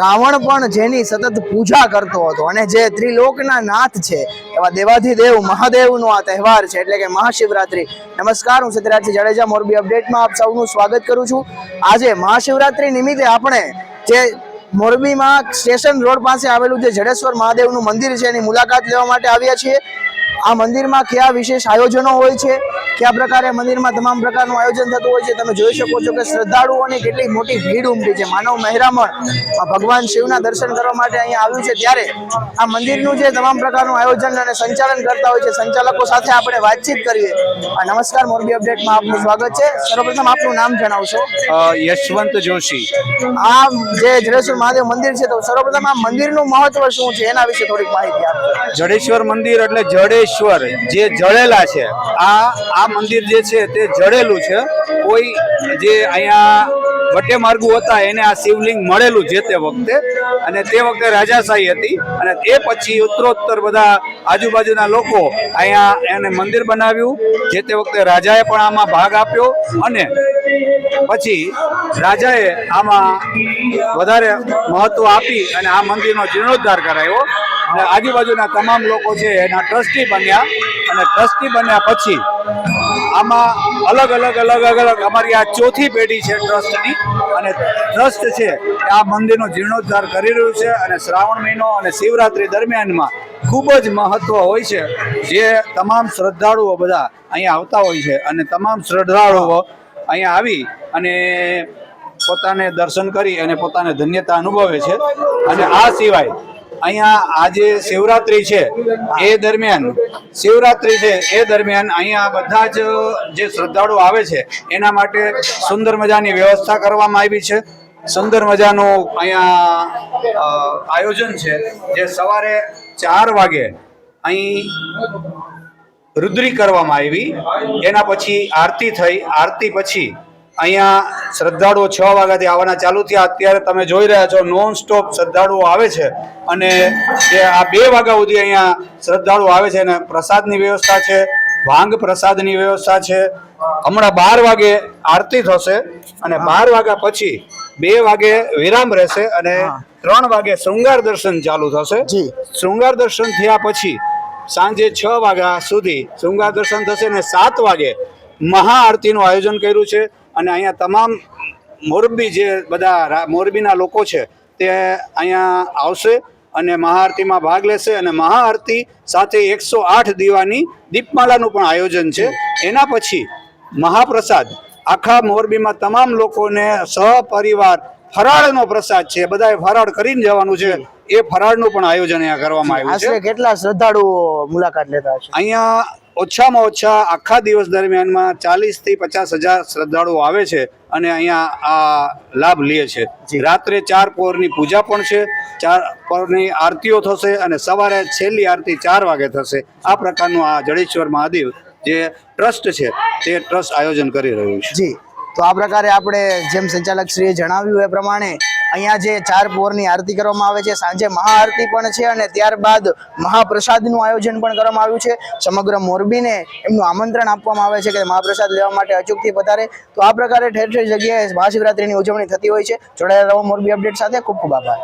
રાવણ પણ જેની સતત પૂજા કરતો હતો અને જે ત્રિલોકના નાથ છે, એવા દેવાધિદેવ મહાદેવનો આ તહેવાર છે એટલે કે મહાશિવરાત્રી. નમસ્કાર, હું સત્યરાજસિંહ જાડેજા, મોરબી અપડેટમાં આપ સૌનું સ્વાગત કરું છું. આજે મહાશિવરાત્રી નિમિત્તે આપણે જે મોરબીમાં સ્ટેશન રોડ પાસે આવેલું જે જડેશ્વર મહાદેવનું મંદિર છે, એની મુલાકાત લેવા માટે આવ્યા છીએ. આ મંદિરમાં કયા વિશેષ આયોજનો હોય છે? કયા પ્રકારે મંદિરમાં તમામ પ્રકારનું આયોજન થતું હોય છે. તમે જોઈ શકો છો કે શ્રદ્ધાળુઓની કેટલી મોટી ભીડ ઉમટી છે. માનવ મહેરામણ ભગવાન શિવના દર્શન કરવા માટે અહીંયા આવ્યું છે. ત્યારે આ મંદિરનું જે તમામ પ્રકારનું આયોજન અને સંચાલન કરતા હોય છે સંચાલકો સાથે આપણે વાતચીત કરીએ. નમસ્કાર મોરબી અપડેટમાં આપનું સ્વાગત છે. સર્વપ્રથમ આપનું નામ જણાવશો? યશવંત જોશી. આ જે જડેશ્વર મહાદેવ મંદિર છે તો સર્વપ્રથમ આ મંદિરનું મહત્વ શું છે? એના વિશે થોડીક માહિતી આપો. જડેશ્વર મંદિર એટલે જડેશ્વર જે જડેલા છે. આ આ મંદિર જે છે તે જડેલું છે. કોઈ જે અહીંયા વટે માર્ગુ હતા એને આ શિવલિંગ મળેલું જે તે વખતે. અને તે વખતે રાજાશાહી હતી. અને એ પછી ઉત્તરોત્તર બધા આજુબાજુના લોકો અહીંયા એને મંદિર બનાવ્યું. જે તે વખતે રાજાએ પણ આમાં ભાગ આપ્યો. અને પછી રાજાએ આમાં વધારે મહત્વ આપી અને આ મંદિરનો જીર્ણોદ્ધાર કરાયો. અને આજુબાજુના તમામ લોકો છે એના ટ્રસ્ટી બન્યા. અને ટ્રસ્ટી બન્યા પછી આમાં અલગ અલગ અલગ અલગ અમારી આ ચોથી પેઢી છે ટ્રસ્ટની. અને ટ્રસ્ટ છે આ મંદિરનો જીર્ણોદ્ધાર કરી રહ્યું છે અને શ્રાવણ મહિનો અને શિવરાત્રી દરમિયાનમાં ખૂબ જ મહત્વ હોય છે જે તમામ શ્રદ્ધાળુઓ બધા અહીંયા આવતા હોય છે. અને તમામ શ્રદ્ધાળુઓ અહીંયા આવી અને પોતાને દર્શન કરી અને પોતાને ધન્યતા અનુભવે છે. અને આ સિવાય અહીંયા આજે શિવરાત્રી છે, એ દરમિયાન, શિવરાત્રી છે, એ દરમિયાન અહીંયા બધા જ જે શ્રદ્ધાળુ આવે છે, એના માટે સુંદર મજાની વ્યવસ્થા કરવામાં આવી છે. સુંદર મજાનું અહીંયા આયોજન છે જે સવારે ચાર વાગે અહીં રુદ્રી કરવામાં આવી. એના પછી આરતી થઈ, આરતી પછી અહીંયા શ્રદ્ધાળુઓ છ વાગ્યાથી આવવાના ચાલુ થયા. અત્યારે તમે જોઈ રહ્યા છો નોન સ્ટોપ શ્રદ્ધાળુઓ આવે છે અને જે આ બે વાગ્યા સુધી અહીંયા શ્રદ્ધાળુઓ આવે છે અને પ્રસાદની વ્યવસ્થા છે ભાંગ પ્રસાદની વ્યવસ્થા છે. હમણાં બાર વાગે આરતી થશે અને બાર વાગ્યા પછી બે વાગે વિરામ રહેશે અને ત્રણ વાગે શૃંગાર દર્શન ચાલુ થશે. જી. શૃંગાર દર્શન થયા પછી સાંજે છ વાગ્યા સુધી શૃંગાર દર્શન થશે અને સાત વાગે મહાઆરતીનું આયોજન કર્યું છે. અને અહીંયા તમામ મોરબી જે બધા મોરબીના લોકો છે તે અહીંયા આવશે અને મહાઆરતીમાં ભાગ લેશે અને મહાઆરતી સાથે એકસો આઠ દીવાની દીપમાલાનું પણ આયોજન છે. એના પછી મહાપ્રસાદ. આખા મોરબીમાં તમામ લોકોને સહપરિવાર ફરાળનો પ્રસાદ છે. બધાએ ફરાળ કરીને જવાનું છે. એ ફરાળનું પણ આયોજન અહીંયા કરવામાં આવ્યું છે. કેટલા શ્રદ્ધાળુઓ મુલાકાત લેતા છે અહીંયા ઓછામાં ઓછા આખા દિવસ દરમિયાનમાં ચાલીસથી પચાસ હજાર શ્રદ્ધાળુઓ આવે છે અને અહીંયા આ લાભ લે છે. રાત્રે ચાર પોરની પૂજા પણ છે ચાર પહોરની આરતીઓ થશે અને સવારે છેલ્લી આરતી ચાર વાગે થશે. આ પ્રકારનું આ જડેશ્વર મહાદેવ જે ટ્રસ્ટ છે તે ટ્રસ્ટ આયોજન કરી રહ્યું છે. જી. તો આ પ્રકારે આપણે જેમ સંચાલક શ્રીએ જણાવ્યું એ પ્રમાણે અહીંયા જે ચાર પોરની આરતી કરવામાં આવે છે, સાંજે મહાઆરતી પણ છે અને ત્યારબાદ મહાપ્રસાદનું આયોજન પણ કરવામાં આવ્યું છે. સમગ્ર મોરબીને એમનું આમંત્રણ આપવામાં આવે છે કે મહાપ્રસાદ લેવા માટે અચૂકથી પધારે. તો આ પ્રકારે ઠેર ઠેર જગ્યાએ મહાશિવરાત્રીની ઉજવણી થતી હોય છે. જોડાયેલા રહો મોરબી અપડેટ સાથે. ખૂબ ખૂબ આભાર.